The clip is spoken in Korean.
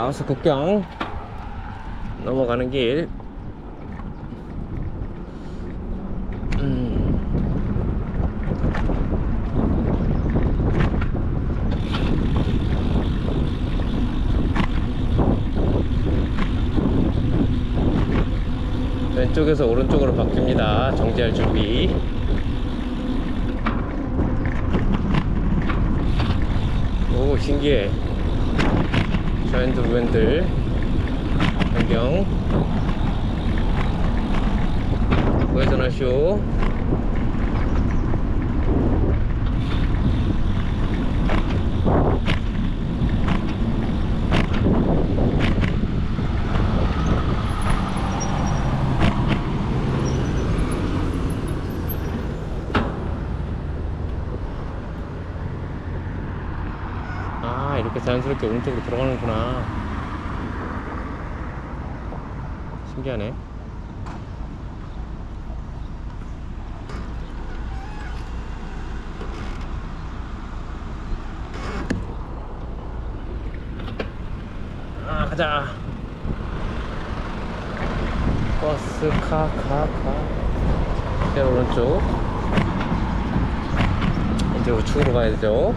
아우스 국경 넘어가는 길. 음. 왼쪽에서 오른쪽으로 바뀝니다. 정지할 준비. 오 신기해. 좌핸들 우핸들 변경 우회전하시오 아 이렇게 자연스럽게 오른쪽으로 들어가는구나. 신기하네. 아 가자. 버스 카카카. 이제 오른쪽. 이제 우측으로 가야 되죠